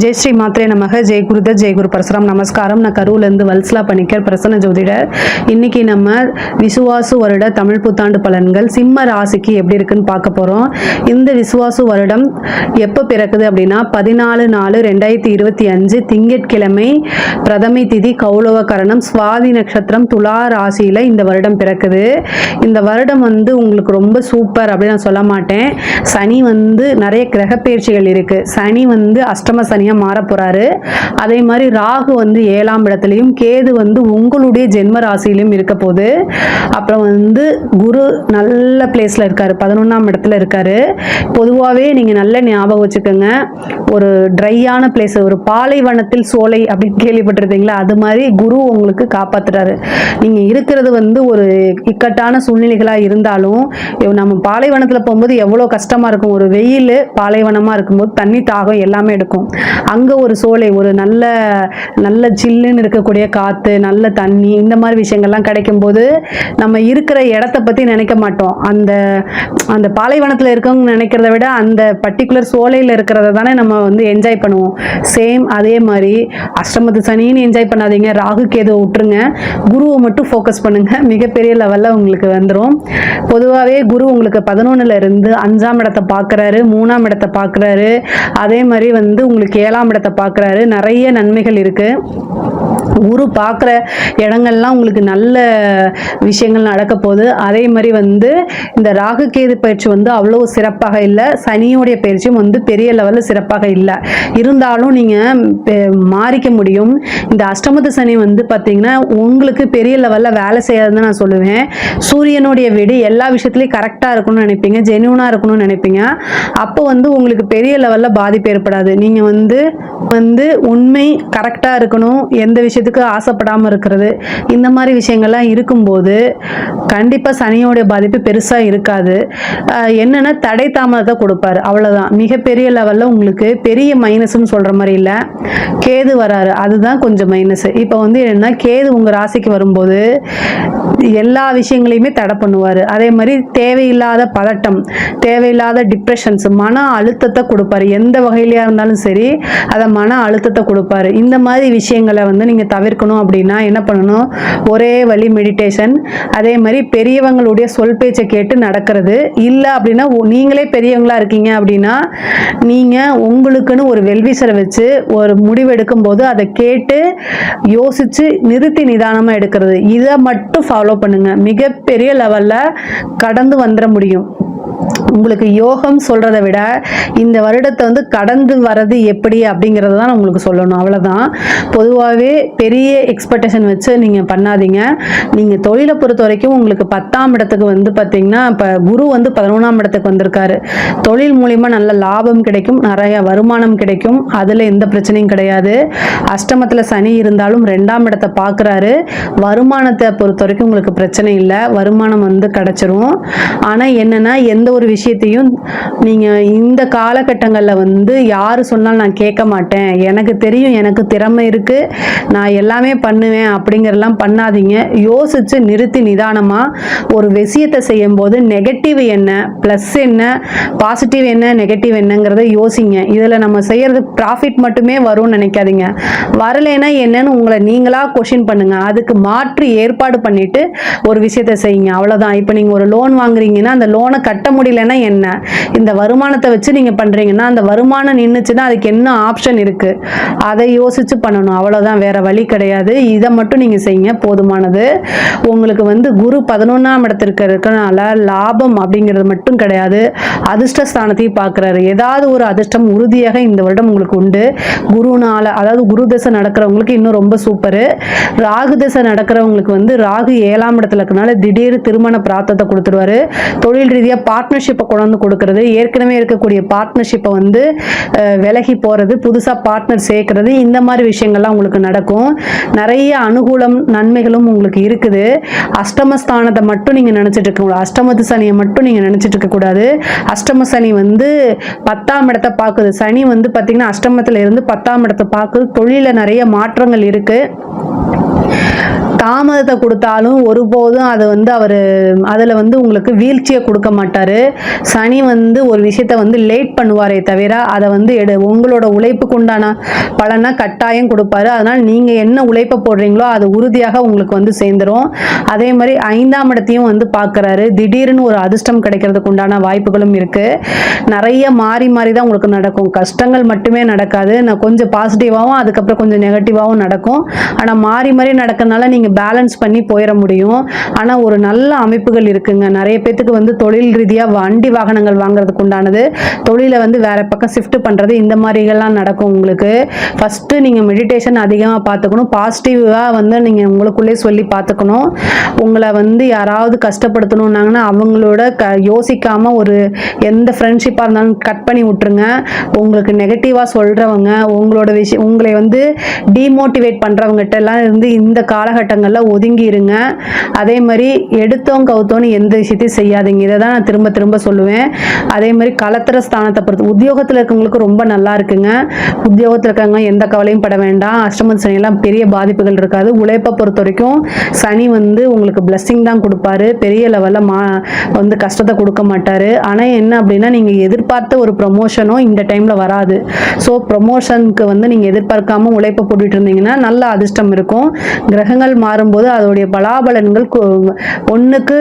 ஜெய் ஸ்ரீ மாத்ரே நமக ஜெய் குருத ஜெய் குரு பரசுராம். நமஸ்காரம். நான் கரூர்லேருந்து வல்சலா பணிக்கர் பிரசன்ன ஜோதிடர் இன்னைக்கு நம்ம விசுவாசு வருட தமிழ் புத்தாண்டு பலன்கள் சிம்ம ராசிக்கு எப்படி இருக்குன்னு பார்க்க போகிறோம் இந்த விசுவாசு வருடம் எப்போ பிறக்குது அப்படின்னா பதினாலு நாலு ரெண்டாயிரத்தி இருபத்தி அஞ்சு திங்கட்கிழமை பிரதமை திதி கௌலவ கரணம் சுவாதி நட்சத்திரம் துலா ராசியில் இந்த வருடம் பிறக்குது. இந்த வருடம் வந்து உங்களுக்கு ரொம்ப சூப்பர் அப்படின்னு நான் சொல்ல மாட்டேன். சனி வந்து நிறைய கிரக இருக்குது சனி வந்து அஷ்டம சனி சனியா மாற போறாரு. அதே மாதிரி ராகு வந்து ஏழாம் இடத்துலையும் கேது வந்து உங்களுடைய ஜென்ம ராசியிலும் இருக்க போகுது. அப்புறம் வந்து குரு நல்ல பிளேஸ்ல இருக்காரு. பதினொன்றாம் இடத்துல இருக்காரு. பொதுவாகவே நீங்க நல்ல ஞாபகம் வச்சுக்கோங்க. ஒரு ட்ரையான பிளேஸ் ஒரு பாலைவனத்தில் சோலை அப்படின்னு கேள்விப்பட்டிருந்தீங்களா அது மாதிரி குரு உங்களுக்கு காப்பாத்துறாரு. நீங்க இருக்கிறது வந்து ஒரு இக்கட்டான சூழ்நிலைகளா இருந்தாலும் நம்ம பாலைவனத்துல போகும்போது எவ்வளோ கஷ்டமா இருக்கும்? ஒரு வெயில் பாலைவனமா இருக்கும்போது தண்ணி தாகம் எல்லாமே எடுக்கும். அங்கே ஒரு சோலை ஒரு நல்ல நல்ல சில்லுன்னு இருக்கக்கூடிய காற்று நல்ல தண்ணி இந்த மாதிரி விஷயங்கள்லாம் கிடைக்கும் போது நம்ம இருக்கிற இடத்த பற்றி நினைக்க மாட்டோம். அந்த அந்த பாலைவனத்தில் இருக்கவங்க நினைக்கிறத விட அந்த பர்டிகுலர் சோலையில் இருக்கிறத தானே நம்ம வந்து என்ஜாய் பண்ணுவோம். சேம் அதே மாதிரி அஷ்டமத்து சனின்னு என்ஜாய் பண்ணாதீங்க. ராகு கேதுவை விட்டுருங்க. குருவை மட்டும் ஃபோக்கஸ் பண்ணுங்க. மிகப்பெரிய லெவலில் உங்களுக்கு வந்துடும் பொதுவாகவே குரு உங்களுக்கு பதினொன்னுல இருந்து அஞ்சாம் இடத்தை பார்க்குறாரு மூணாம் இடத்தை பார்க்குறாரு. அதே மாதிரி வந்து உங்களுக்கு ஏழாம் இடத்தை பார்க்குறாரு. நிறைய நன்மைகள் இருக்கு. குரு பார்க்குற இடங்கள்லாம் உங்களுக்கு நல்ல விஷயங்கள் நடக்க போகுது. அதே மாதிரி வந்து இந்த ராகு கேது பயிற்சி வந்து அவ்வளோ சிறப்பாக இல்லை. சனியோடைய பயிற்சியும் வந்து பெரிய லெவலில் சிறப்பாக இல்லை. இருந்தாலும் நீங்கள் மாறிக்க முடியும். இந்த அஷ்டமத்து சனி வந்து பார்த்தீங்கன்னா உங்களுக்கு பெரிய லெவலில் வேலை செய்யாதுன்னு நான் சொல்லுவேன். சூரியனுடைய வீடு எல்லா விஷயத்துலையும் கரெக்டாக இருக்கணும்னு நினைப்பீங்க. ஜெனியூனாக இருக்கணும்னு நினைப்பீங்க. அப்போ வந்து உங்களுக்கு பெரிய லெவலில் பாதிப்பு ஏற்படாது. நீங்கள் வந்து வந்து உண்மை கரெக்டாக இருக்கணும். எந்த விஷயம் விஷயத்துக்கு ஆசைப்படாமல் இருக்கிறது. இந்த மாதிரி விஷயங்கள்லாம் இருக்கும்போது கண்டிப்பாக சனியோடைய பாதிப்பு பெருசாக இருக்காது. என்னென்னா தடை தாமதத்தை கொடுப்பாரு. அவ்வளோதான் மிகப்பெரிய லெவலில் உங்களுக்கு பெரிய மைனஸ்னு சொல்கிற மாதிரி இல்லை. கேது வராரு. அதுதான் கொஞ்சம் மைனஸ் இப்போ வந்து என்னென்னா கேது உங்கள் ராசிக்கு வரும்போது எல்லா விஷயங்களையுமே தடை பண்ணுவார். அதே மாதிரி தேவையில்லாத பதட்டம் தேவையில்லாத டிப்ரெஷன்ஸ் மன அழுத்தத்தை கொடுப்பாரு. எந்த வகையிலையா இருந்தாலும் சரி அதை மன அழுத்தத்தை கொடுப்பாரு. இந்த மாதிரி விஷயங்களை வந்து நீங்கள் தவிர்க்கணும் அப்படின்னா என்ன பண்ணணும்? ஒரே வழி மெடிடேஷன் அதே மாதிரி பெரியவங்களுடைய சொல் பேச்சை கேட்டு நடக்கிறது. இல்லை அப்படின்னா நீங்களே பெரியவங்களா இருக்கீங்க அப்படின்னா நீங்கள் உங்களுக்குன்னு ஒரு வெல்விசரை வச்சு ஒரு முடிவு எடுக்கும்போது அதை கேட்டு யோசிச்சு நிறுத்தி நிதானமாக எடுக்கிறது. இதை மட்டும் ஃபாலோ பண்ணுங்க. மிகப்பெரிய லெவலில் கடந்து வந்துட முடியும். உங்களுக்கு யோகம் சொல்கிறத விட இந்த வருடத்தை வந்து கடந்து வர்றது எப்படி அப்படிங்கிறத தான் உங்களுக்கு சொல்லணும். அவ்வளோதான் பொதுவாகவே பெரிய எக்ஸ்பெக்டேஷன் வச்சு நீங்கள் பண்ணாதீங்க. நீங்கள் தொழிலை பொறுத்த வரைக்கும் உங்களுக்கு பத்தாம் இடத்துக்கு வந்து பார்த்தீங்கன்னா இப்போ குரு வந்து பதினொன்றாம் இடத்துக்கு வந்திருக்காரு. தொழில் மூலிமா நல்ல லாபம் கிடைக்கும். நிறைய வருமானம் கிடைக்கும். அதில் எந்த பிரச்சனையும் கிடையாது. அஷ்டமத்தில் சனி இருந்தாலும் ரெண்டாம் இடத்தை பார்க்குறாரு வருமானத்தை பொறுத்த வரைக்கும் உங்களுக்கு பிரச்சனை இல்லை. வருமானம் வந்து கிடச்சிரும். ஆனால் என்னென்னா எந்த ஒரு விஷயத்தையும் நீங்கள் இந்த காலகட்டங்களில் வந்து யார் சொன்னாலும் நான் கேட்க மாட்டேன். எனக்கு தெரியும் எனக்கு திறமை இருக்குது நான் எல்லாமே பண்ணுவேன் அப்படிங்கிறலாம் பண்ணாதீங்க. யோசித்து நிறுத்தி நிதானமாக ஒரு விஷயத்தை செய்யும்போது நெகட்டிவ் என்ன ப்ளஸ் என்ன பாசிட்டிவ் என்ன நெகட்டிவ் என்னங்கிறத யோசிங்க. இதில் நம்ம செய்கிறது ப்ராஃபிட் மட்டுமே வரும்னு நினைக்காதீங்க. வரலைன்னா என்னன்னு உங்களை நீங்களாக கொஷின் பண்ணுங்கள் அதுக்கு மாற்று ஏற்பாடு பண்ணிவிட்டு ஒரு விஷயத்தை செய்யுங்க. அவ்வளோதான் இப்போ நீங்கள் ஒரு லோன் வாங்குறீங்கன்னா அந்த லோனை கட்ட முடியலன்னா என்ன? இந்த வருமானத்தை வச்சு நீங்க பண்றீங்கன்னா அந்த வருமானம் நின்றுச்சுன்னா அதுக்கு என்ன ஆப்ஷன் இருக்கு? அதை யோசிச்சு பண்ணணும். அவ்வளவுதான். வேற வழி கிடையாது. இதை மட்டும் நீங்க செய்யுங்க. போதுமானது. உங்களுக்கு வந்து குரு பதினொன்றாம் இடத்திற்கு இருக்கனால லாபம் அப்படிங்கிறது மட்டும் கிடையாது. அதிர்ஷ்ட ஸ்தானத்தையும் பார்க்குறாரு. ஏதாவது ஒரு அதிர்ஷ்டம் உறுதியாக இந்த வருடம் உங்களுக்கு உண்டு. குருனால அதாவது குரு தசை நடக்கிறவங்களுக்கு இன்னும் ரொம்ப சூப்பரு. ராகு தசை நடக்கிறவங்களுக்கு வந்து ராகு ஏழாம் இடத்துல இருக்கனால திடீர் திருமண பிரார்த்தத்தை கொடுத்துருவாரு. தொழில் ரீதியாக பார்ட்னர்ஷிப்பை கொண்டு கொடுக்கறது. ஏற்கனவே இருக்கக்கூடிய பார்ட்னர்ஷிப்பை வந்து விலகி போகிறது புதுசாக பார்ட்னர் சேர்க்கறது இந்த மாதிரி விஷயங்கள்லாம் உங்களுக்கு நடக்கும். நிறைய அனுகூலம் நன்மைகளும் உங்களுக்கு இருக்குது. அஷ்டமஸ்தானத்தை மட்டும் நீங்கள் நினச்சிட்டு இருக்கக்கூடாது அஷ்டமத்து சனியை மட்டும் நீங்கள் நினச்சிட்டு இருக்கக்கூடாது அஷ்டம சனி வந்து பத்தாம் இடத்தை பார்க்குது. சனி வந்து பார்த்திங்கன்னா அஷ்டமத்தில் இருந்து பத்தாம் இடத்தை பார்க்குது. தொழிலில் நிறைய மாற்றங்கள் இருக்குது தாமதத்தை கொடுத்தாலும் ஒருபோதும் அது வந்து அவர் அதில் வந்து உங்களுக்கு வீழ்ச்சியை கொடுக்க மாட்டார். சனி வந்து ஒரு விஷயத்த வந்து லேட் பண்ணுவாரே தவிர அதை வந்து எடு உங்களோட உழைப்புக்கு உண்டான பலனை கட்டாயம் கொடுப்பாரு. அதனால் நீங்கள் என்ன உழைப்பை போடுறீங்களோ அது உறுதியாக உங்களுக்கு வந்து சேர்ந்துரும். அதே மாதிரி ஐந்தாம் இடத்தையும் வந்து பார்க்குறாரு. திடீர்னு ஒரு அதிர்ஷ்டம் கிடைக்கிறதுக்கு உண்டான வாய்ப்புகளும் இருக்குது நிறைய மாறி மாறி தான் உங்களுக்கு நடக்கும். கஷ்டங்கள் மட்டுமே நடக்காது. நான் கொஞ்சம் பாசிட்டிவாகவும் அதுக்கப்புறம் கொஞ்சம் நெகட்டிவாகவும் நடக்கும். ஆனால் மாறி மாறி நடக்கிறதுனால நீங்கள் பேலன்ஸ் பண்ணி போயிட முடியும். ஆனால் ஒரு நல்ல அமைப்புகள் இருக்குங்க. நிறைய பேத்துக்கு வந்து தொழில் ரீதியாக வண்டி வாகனங்கள் வாங்குறதுக்கு உண்டானது. தொழிலை வந்து வேற பக்கம் ஷிஃப்ட் பண்ணுறது இந்த மாதிரிகள்லாம் நடக்கும் உங்களுக்கு. ஃபஸ்ட்டு நீங்கள் மெடிடேஷன் அதிகமாக பார்த்துக்கணும். பாசிட்டிவாக வந்து நீங்கள் உங்களுக்குள்ளே சொல்லி பார்த்துக்கணும். உங்களை வந்து யாராவது கஷ்டப்படுத்தணுன்னாங்கன்னா அவங்களோட க யோசிக்காமல் ஒரு எந்த ஃப்ரெண்ட்ஷிப்பாக இருந்தாலும் கட் பண்ணி விட்டுருங்க. உங்களுக்கு நெகட்டிவாக சொல்கிறவங்க உங்களோட விஷயம் உங்களை வந்து டீமோட்டிவேட் பண்ணுறவங்ககிட்ட எல்லாம் இருந்து இந்த காலகட்டம் காலகட்டங்களில் ஒதுங்கி இருங்க அதே மாதிரி எடுத்தோம் கவுத்தோன்னு எந்த விஷயத்தையும் செய்யாதீங்க. இதை தான் நான் திரும்ப திரும்ப சொல்லுவேன். அதே மாதிரி கலத்திர ஸ்தானத்தை பொறுத்து உத்தியோகத்தில் இருக்கவங்களுக்கு ரொம்ப நல்லா இருக்குங்க. உத்தியோகத்தில் இருக்கவங்க எந்த கவலையும் பட வேண்டாம். அஷ்டமன் சனியெல்லாம் பெரிய பாதிப்புகள் இருக்காது. உழைப்பை பொறுத்த வரைக்கும் சனி வந்து உங்களுக்கு பிளஸ்ஸிங் தான் கொடுப்பாரு. பெரிய லெவலில் மா வந்து கஷ்டத்தை கொடுக்க மாட்டார். ஆனால் என்ன அப்படின்னா நீங்கள் எதிர்பார்த்த ஒரு ப்ரொமோஷனும் இந்த டைமில் வராது. ஸோ ப்ரொமோஷனுக்கு வந்து நீங்கள் எதிர்பார்க்காம உழைப்பை போட்டுட்டு இருந்தீங்கன்னா நல்ல அதிர்ஷ்டம் இருக்கும். கிரகங்கள் மாறும்போது அதோடைய பலாபலன்கள் ஒன்றுக்கு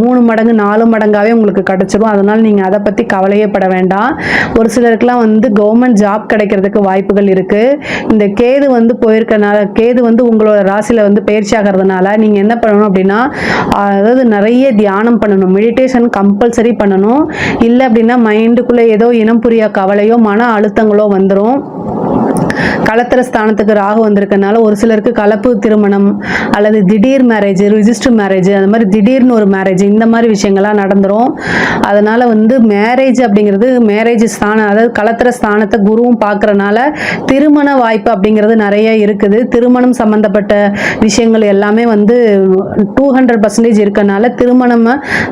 மூணு மடங்கு நாலு மடங்காவே உங்களுக்கு கிடச்சிரும். அதனால் நீங்கள் அதை பற்றி கவலையே பட வேண்டாம். ஒரு சிலருக்குலாம் வந்து கவர்மெண்ட் ஜாப் கிடைக்கிறதுக்கு வாய்ப்புகள் இருக்குது இந்த கேது வந்து போயிருக்கனால கேது வந்து உங்களோட ராசியில் வந்து பயிற்சி ஆகிறதுனால நீங்கள் என்ன பண்ணணும் அப்படின்னா அதாவது நிறைய தியானம் பண்ணணும். மெடிடேஷன் கம்பல்சரி பண்ணணும். இல்லை அப்படின்னா மைண்டுக்குள்ளே ஏதோ இனம் புரியா கவலையோ மன அழுத்தங்களோ வந்துடும் கலத்திர ஸ்தானத்துக்கு ராகு வந்திருக்கனால ஒரு சிலருக்கு கலப்பு திருமணம் அல்லது திடீர் மேரேஜ் ரிஜிஸ்டர் மேரேஜ் அந்த மாதிரி திடீர்னு ஒரு மேரேஜ் இந்த மாதிரி விஷயங்கள்லாம் நடந்துரும். அதனால வந்து மேரேஜ் அப்படிங்கிறது மேரேஜ் ஸ்தானம் அதாவது கலத்திர ஸ்தானத்தை குருவும் பார்க்கறனால திருமண வாய்ப்பு அப்படிங்கிறது நிறைய இருக்குது. திருமணம் சம்பந்தப்பட்ட விஷயங்கள் எல்லாமே வந்து டூ ஹண்ட்ரட் பர்சன்டேஜ் இருக்கனால திருமணம்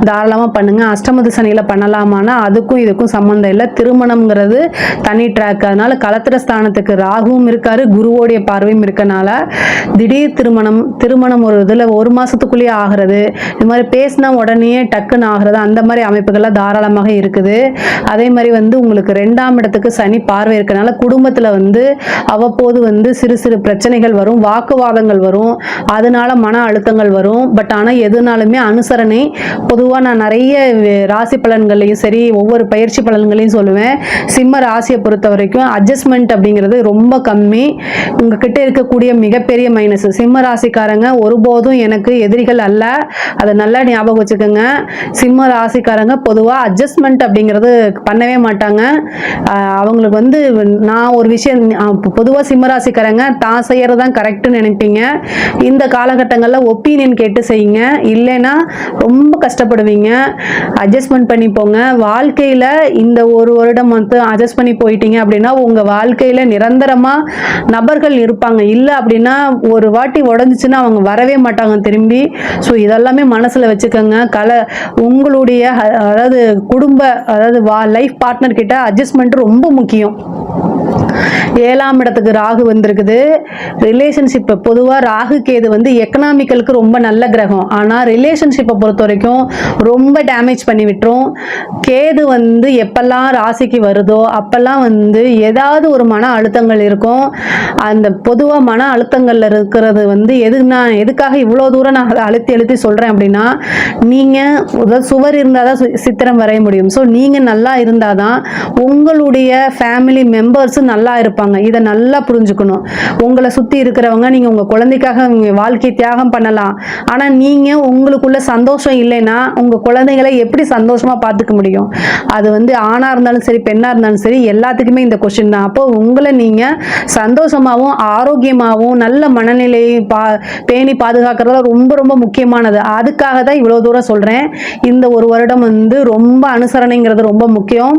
தாராளமாக பண்ணுங்க. அஷ்டமது சனியில் பண்ணலாமானா அதுக்கும் இதுக்கும் சம்மந்தம் இல்லை. திருமணம்ங்கிறது தனி ட்ராக் அதனால கலத்திர ஸ்தானத்துக்கு ராகுவும் இருக்காரு குருவோடைய பார்வையும் இருக்கனால திடீர் திருமணம் திருமணம் ஒரு இதில் ஒரு மாசத்துக்குள்ளேயே ஆகிறது இது மாதிரி பேசினா உடனே டக்குன்னு ஆகிறது அந்த மாதிரி அமைப்புகள்லாம் தாராளமாக இருக்குது. அதே மாதிரி வந்து உங்களுக்கு ரெண்டாம் இடத்துக்கு சனி பார்வை இருக்கனால குடும்பத்தில் வந்து அவ்வப்போது வந்து சிறு சிறு பிரச்சனைகள் வரும் வாக்குவாதங்கள் வரும் அதனால மன அழுத்தங்கள் வரும். பட் ஆனால் எதுனாலுமே அனுசரணை பொதுவாக நான் நிறைய ராசி பலன்களையும் சரி ஒவ்வொரு பயிற்சி பலன்களையும் சொல்லுவேன். சிம்ம ராசியை பொறுத்த வரைக்கும் அட்ஜஸ்ட்மெண்ட் அப்படிங்கிறது ரொம்ப கம்மி. உங்ககிட்ட இருக்கக்கூடிய மிகப்பெரிய மைனஸ் சிம்ம ராசிக்காரங்க ஒருபோதும் எனக்கு எதிரிகள் அல்ல. அதை நல்லா ஞாபகம் வச்சுக்கோங்க. சிம்ம ராசிக்காரங்க பொதுவாக அட்ஜஸ்ட்மெண்ட் அப்படிங்கிறது பண்ணவே மாட்டாங்க. அவங்களுக்கு வந்து நான் ஒரு விஷயம் பொதுவாக சிம்ம ராசிக்காரங்க தான் செய்யறது தான் கரெக்டுன்னு நினைப்பீங்க. இந்த காலகட்டங்களில் ஒப்பீனியன் கேட்டு செய்யுங்க. இல்லைன்னா ரொம்ப கஷ்டப்படுவீங்க. அட்ஜஸ்ட்மெண்ட் பண்ணி போங்க. வாழ்க்கையில் இந்த ஒரு வருடம் வந்து அட்ஜஸ்ட் பண்ணி போயிட்டீங்க அப்படின்னா உங்கள் வாழ்க்கையில் நிரந்தரமாக நபர்கள் இருப்பாங்க. இல்லை அப்படின்னா ஒரு வாட்டி உடஞ்சிச்சுன்னா அவங்க வரவே மாட்டாங்க திரும்பி. ஸோ இதெல்லாமே மனசில் வச்சுக்கோங்க. கலை உங்களுடைய அதாவது குடும்ப அதாவது வா லைஃப் பார்ட்னர் கிட்ட அட்ஜஸ்ட்மெண்ட் ரொம்ப முக்கியம். ஏழாம் இடத்துக்கு ராகு வந்திருக்குது. ரிலேஷன்ஷிப் பொதுவாக ராகு கேது வந்து எக்கனாமிக்கலுக்கு ரொம்ப நல்ல கிரகம். ஆனால் ரிலேஷன்ஷிப்பை பொறுத்த வரைக்கும் ரொம்ப டேமேஜ் பண்ணி விட்டுரும். கேது வந்து எப்பெல்லாம் ராசிக்கு வருதோ அப்பெல்லாம் வந்து ஏதாவது ஒரு மன அழுத்தங்கள் இருக்கும். அந்த பொதுவாக மன அழுத்தங்கள்ல இருக்கிறது வந்து எது நான் எதுக்காக இவ்வளோ தூரம் நான் அதை அழுத்தி அழுத்தி சொல்கிறேன் அப்படின்னா நீங்கள் சுவர் இருந்தால் தான் சித்திரம் வரைய முடியும். ஸோ நீங்கள் நல்லா இருந்தால் தான் உங்களுடைய ஃபேமிலி மெம்பர்ஸும் நல்லா நல்லா இருப்பாங்க. இதை நல்லா புரிஞ்சுக்கணும். உங்களை சுற்றி இருக்கிறவங்க நீங்கள் உங்கள் குழந்தைக்காக வாழ்க்கை தியாகம் பண்ணலாம். ஆனால் நீங்கள் உங்களுக்குள்ள சந்தோஷம் இல்லைன்னா உங்கள் குழந்தைகளை எப்படி சந்தோஷமாக பார்த்துக்க முடியும்? அது வந்து ஆணாக இருந்தாலும் சரி பெண்ணாக இருந்தாலும் சரி எல்லாத்துக்குமே இந்த கொஷின் தான். அப்போ உங்களை நீங்கள் சந்தோஷமாகவும் ஆரோக்கியமாகவும் நல்ல மனநிலையை பா பேணி பாதுகாக்கிறதுல ரொம்ப ரொம்ப முக்கியமானது. அதுக்காக தான் இவ்வளோ தூரம் சொல்கிறேன் இந்த ஒரு வருடம் வந்து ரொம்ப அனுசரணைங்கிறது ரொம்ப முக்கியம்.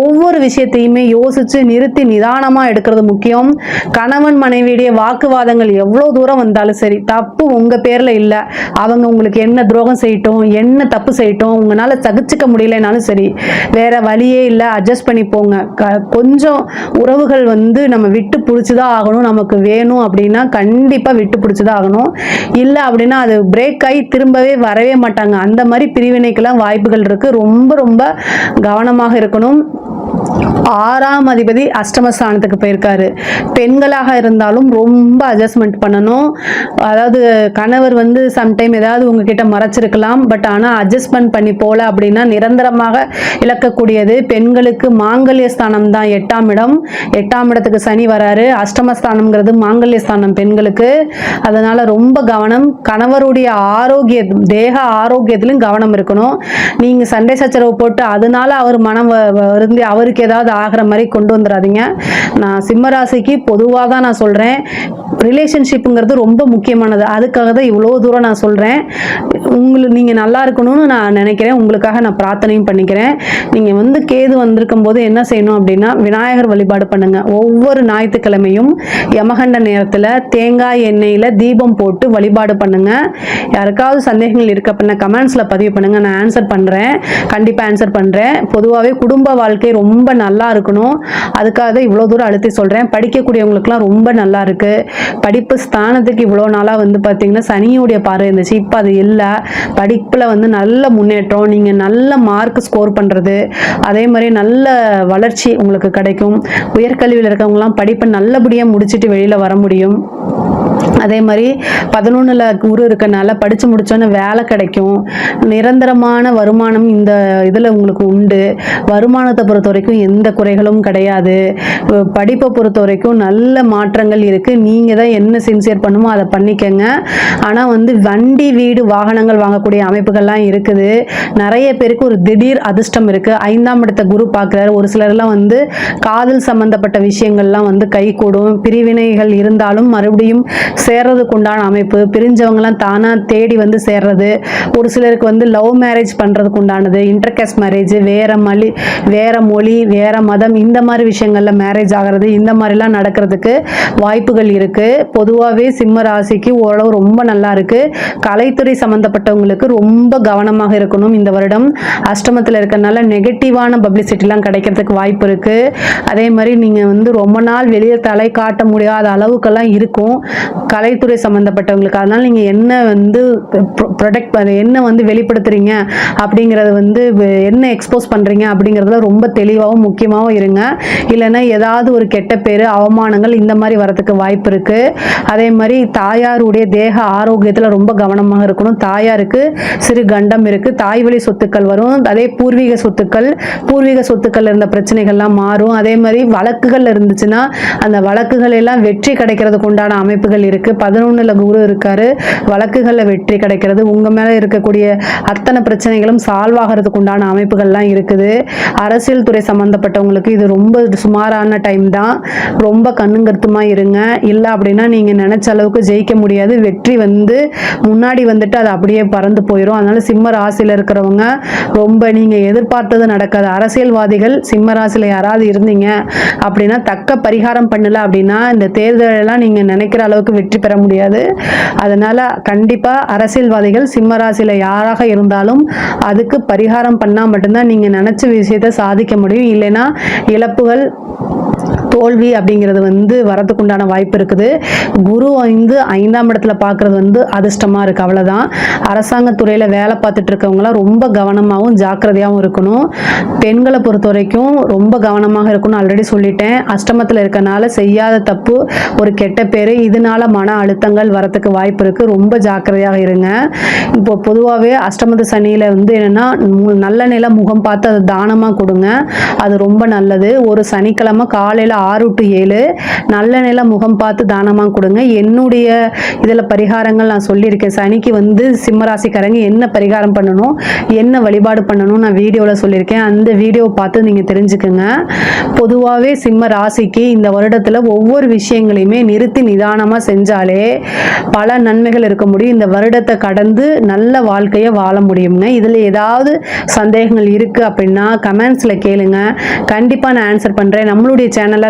ஒவ்வொரு விஷயத்தையுமே யோசித்து நிறுத்தி நிதான நிதானமாக எடுக்கிறது முக்கியம். கணவன் மனைவியுடைய வாக்குவாதங்கள் எவ்வளோ தூரம் வந்தாலும் சரி தப்பு உங்கள் பேரில் இல்லை. அவங்க உங்களுக்கு என்ன துரோகம் செய்யட்டும் என்ன தப்பு செய்யட்டும் உங்களால் சகிச்சுக்க முடியலனாலும் சரி வேற வழியே இல்லை அட்ஜஸ்ட் பண்ணி போங்க. க கொஞ்சம் உறவுகள் வந்து நம்ம விட்டு பிடிச்சி தான் ஆகணும். நமக்கு வேணும் அப்படின்னா கண்டிப்பாக விட்டு பிடிச்சி தான் ஆகணும். இல்லை அப்படின்னா அது பிரேக் ஆகி திரும்பவே வரவே மாட்டாங்க. அந்த மாதிரி பிரிவினைக்கெல்லாம் வாய்ப்புகள் இருக்குது ரொம்ப ரொம்ப கவனமாக இருக்கணும். ஆறாம் அதிபதி அஷ்டமஸ்தானத்துக்கு போயிருக்காரு. பெண்களாக இருந்தாலும் ரொம்ப அட்ஜஸ்ட்மெண்ட் பண்ணணும். அதாவது கணவர் வந்து சம்டைம் ஏதாவது உங்ககிட்ட மறைச்சிருக்கலாம். பட் ஆனால் அட்ஜஸ்ட்மெண்ட் பண்ணி போல அப்படின்னா நிரந்தரமாக இழக்கக்கூடியது பெண்களுக்கு மாங்கல்ய ஸ்தானம் தான் எட்டாம் இடம். எட்டாம் இடத்துக்கு சனி வராரு. அஷ்டமஸ்தானம்ங்கிறது மாங்கல்ய ஸ்தானம் பெண்களுக்கு. அதனால ரொம்ப கவனம். கணவருடைய ஆரோக்கிய தேக ஆரோக்கியத்திலும் கவனம் இருக்கணும். நீங்கள் சண்டை சச்சரவு போட்டு அதனால அவர் மனம் வ- வருந்தி அவருக்கு ஏதாவது ஆகிற மாதிரி கொண்டு வந்துடாதீங்க நான் சிம்மராசிக்கு பொதுவாக தான் நான் சொல்கிறேன் ரிலேஷன்ஷிப்புங்கிறது ரொம்ப முக்கியமானது. அதுக்காக தான் இவ்வளோ தூரம் நான் சொல்கிறேன் உங்களுக்கு நீங்கள் நல்லா இருக்கணும்னு நான் நினைக்கிறேன். உங்களுக்காக நான் பிரார்த்தனையும் பண்ணிக்கிறேன். நீங்கள் வந்து கேது வந்திருக்கும் போது என்ன செய்யணும் அப்படின்னா விநாயகர் வழிபாடு பண்ணுங்க. ஒவ்வொரு ஞாயிற்றுக்கிழமையும் யமகண்ட நேரத்தில் தேங்காய் எண்ணெயில் தீபம் போட்டு வழிபாடு பண்ணுங்க. யாருக்காவது சந்தேகங்கள் இருக்க பண்ண கமெண்ட்ஸில் பதிவு பண்ணுங்க. நான் ஆன்சர் பண்ணுறேன் கண்டிப்பாக ஆன்சர் பண்ணுறேன் பொதுவாகவே குடும்ப வாழ்க்கை ரொம்ப நல்லா இருக்கணும். அதுக்காக தான் இவ்வளோ தூரம் அழுத்தி சொல்றேன். படிக்கக்கூடியவங்களுக்குலாம் ரொம்ப நல்லா இருக்கு. படிப்பு ஸ்தானத்துக்கு இவ்வளோ நாளாக வந்து பார்த்தீங்கன்னா சனியுடைய பார்வை இருந்துச்சு. இப்போ அது இல்லை. படிப்புல வந்து நல்ல முன்னேற்றம் நீங்கள் நல்ல மார்க் ஸ்கோர் பண்ணுறது அதே மாதிரி நல்ல வளர்ச்சி உங்களுக்கு கிடைக்கும். உயர்கல்வியில் இருக்கவங்களாம் படிப்பை நல்லபடியாக முடிச்சுட்டு வெளியில் வர முடியும். அதே மாதிரி பதினொன்றில் குரு இருக்கனால படித்து முடிச்சோன்னே வேலை கிடைக்கும். நிரந்தரமான வருமானம் இந்த இதில் உங்களுக்கு உண்டு. வருமானத்தை பொறுத்த வரைக்கும் எந்த குறைகளும் கிடையாது. படிப்பை பொறுத்த வரைக்கும் நல்ல மாற்றங்கள் இருக்குது நீங்கள் தான் என்ன சின்சியர் பண்ணுமோ அதை பண்ணிக்கங்க. ஆனால் வந்து வண்டி வீடு வாகனங்கள் வாங்கக்கூடிய அமைப்புகள்லாம் இருக்குது. நிறைய பேருக்கு ஒரு திடீர் அதிர்ஷ்டம் இருக்குது ஐந்தாம் இடத்த குரு பார்க்குறாரு. ஒரு சிலர்லாம் வந்து காதல் சம்மந்தப்பட்ட விஷயங்கள்லாம் வந்து கைகூடும் பிரிவினைகள் இருந்தாலும் மறுபடியும் சேர்றதுக்கு உண்டான அமைப்பு பிரிஞ்சவங்கலாம் தானாக தேடி வந்து சேர்றது ஒரு சிலருக்கு வந்து லவ் மேரேஜ் பண்ணுறதுக்கு உண்டானது இன்டர்கேஸ்ட் மேரேஜ் வேற மொழி வேற மொழி வேற மதம் இந்த மாதிரி விஷயங்களில் மேரேஜ் ஆகிறது இந்த மாதிரிலாம் நடக்கிறதுக்கு வாய்ப்புகள் இருக்குது பொதுவாகவே சிம்ம ராசிக்கு ஓரளவு ரொம்ப நல்லா இருக்குது கலைத்துறை சம்மந்தப்பட்டவங்களுக்கு ரொம்ப கவனமாக இருக்கணும். இந்த வருடம் அஷ்டமத்தில் இருக்கிறனால நெகட்டிவான பப்ளிசிட்டிலாம் கிடைக்கிறதுக்கு வாய்ப்பு இருக்குது அதே மாதிரி நீங்கள் வந்து ரொம்ப நாள் வெளியே தலை காட்ட முடியாத அளவுக்கெல்லாம் இருக்கும். கலைத்துறை சம்மந்தப்பட்டவங்களுக்கு அதனால் நீங்கள் என்ன வந்து ப்ரொடக்ட் என்ன வந்து வெளிப்படுத்துறீங்க அப்படிங்கிறது வந்து என்ன எக்ஸ்போஸ் பண்ணுறீங்க அப்படிங்கறதுல ரொம்ப தெளிவாகவும் முக்கியமாகவும் இருங்க. இல்லைன்னா ஏதாவது ஒரு கெட்ட பேர் அவமானங்கள் இந்த மாதிரி வரதுக்கு வாய்ப்பு இருக்குது அதே மாதிரி தாயாருடைய தேக ஆரோக்கியத்தில் ரொம்ப கவனமாக இருக்கணும். தாயாருக்கு சிறு கண்டம் இருக்குது தாய் வழி சொத்துக்கள் வரும். அதே பூர்வீக சொத்துக்கள் பூர்வீக சொத்துக்கள் இருந்த பிரச்சனைகள்லாம் மாறும். அதே மாதிரி வழக்குகள் இருந்துச்சுன்னா அந்த வழக்குகள் எல்லாம் வெற்றி கிடைக்கிறதுக்கு உண்டான அமைப்புகள் இருக்குது இருக்கு. பதினொன்னுல குரு இருக்காரு. வழக்குகளில் வெற்றி கிடைக்கிறது. உங்க மேல இருக்கக்கூடிய அத்தனை பிரச்சனைகளும் சால்வ் ஆகிறதுக்கு உண்டான அமைப்புகள்லாம் இருக்குது. அரசியல் துறை சம்பந்தப்பட்டவங்களுக்கு இது ரொம்ப சுமாரான டைம் தான். ரொம்ப கண்ணுங்கருத்துமா இருங்க. இல்லை அப்படின்னா நீங்க நினைச்ச அளவுக்கு ஜெயிக்க முடியாது. வெற்றி வந்து முன்னாடி வந்துட்டு அது அப்படியே பறந்து போயிடும் அதனால சிம்ம ராசியில இருக்கிறவங்க ரொம்ப நீங்க எதிர்பார்த்தது நடக்காது. அரசியல்வாதிகள் சிம்ம ராசியில யாராவது இருந்தீங்க அப்படின்னா தக்க பரிகாரம் பண்ணல அப்படின்னா இந்த தேர்தலெல்லாம் நீங்க நினைக்கிற அளவுக்கு வெற்றி பெற முடியாது. அதனால கண்டிப்பா அரசியல்வாதிகள் சிம்ம ராசியில யாராக இருந்தாலும் அதுக்கு பரிகாரம் பண்ணா மட்டும்தான் நீங்க நினைச்ச விஷயத்தை சாதிக்க முடியும். இல்லைன்னா இழப்புகள் தோல்வி அப்படிங்கிறது வந்து வரதுக்கு உண்டான வாய்ப்பு இருக்குது. குரு வந்து ஐந்தாம் இடத்துல பார்க்கறது வந்து அதிர்ஷ்டமாக இருக்குது அவ்வளோதான் அரசாங்க துறையில் வேலை பார்த்துட்டு இருக்கவங்களாம் ரொம்ப கவனமாகவும் ஜாக்கிரதையாகவும் இருக்கணும். பெண்களை பொறுத்த வரைக்கும் ரொம்ப கவனமாக இருக்கணும் ஆல்ரெடி சொல்லிட்டேன். அஷ்டமத்தில் இருக்கனால செய்யாத தப்பு ஒரு கெட்ட பேர் இதனால மன அழுத்தங்கள் வரத்துக்கு வாய்ப்பு இருக்குது ரொம்ப ஜாக்கிரதையாக இருங்க. இப்போ பொதுவாகவே அஷ்டமத்து சனியில் வந்து என்னென்னா நல்ல நிலை முகம் பார்த்து அதை தானமாக கொடுங்க. அது ரொம்ப நல்லது. ஒரு சனிக்கிழமை காலையில் ஆறு டு ஏழு. நல்ல நில முகம் பார்த்து தானமாக கொடுங்க. என்னுடைய இதில் பரிகாரங்கள் நான் சொல்லியிருக்கேன். சனிக்கு வந்து சிம்மராசிக்காரங்க என்ன பரிகாரம் பண்ணணும் என்ன வழிபாடு பண்ணணும் நான் வீடியோவில் சொல்லியிருக்கேன். அந்த வீடியோவை பார்த்து நீங்கள் தெரிஞ்சுக்குங்க. பொதுவாகவே சிம்ம ராசிக்கு இந்த வருடத்தில் ஒவ்வொரு விஷயங்களையுமே நிறுத்தி நிதானமாக செஞ்சாலே பல நன்மைகள் இருக்க முடியும். இந்த வருடத்தை கடந்து நல்ல வாழ்க்கையை வாழ முடியுங்க இதில் ஏதாவது சந்தேகங்கள் இருக்குது அப்படின்னா கமெண்ட்ஸில் கேளுங்க. கண்டிப்பாக நான் ஆன்சர் பண்ணுறேன் நம்மளுடைய சேனலை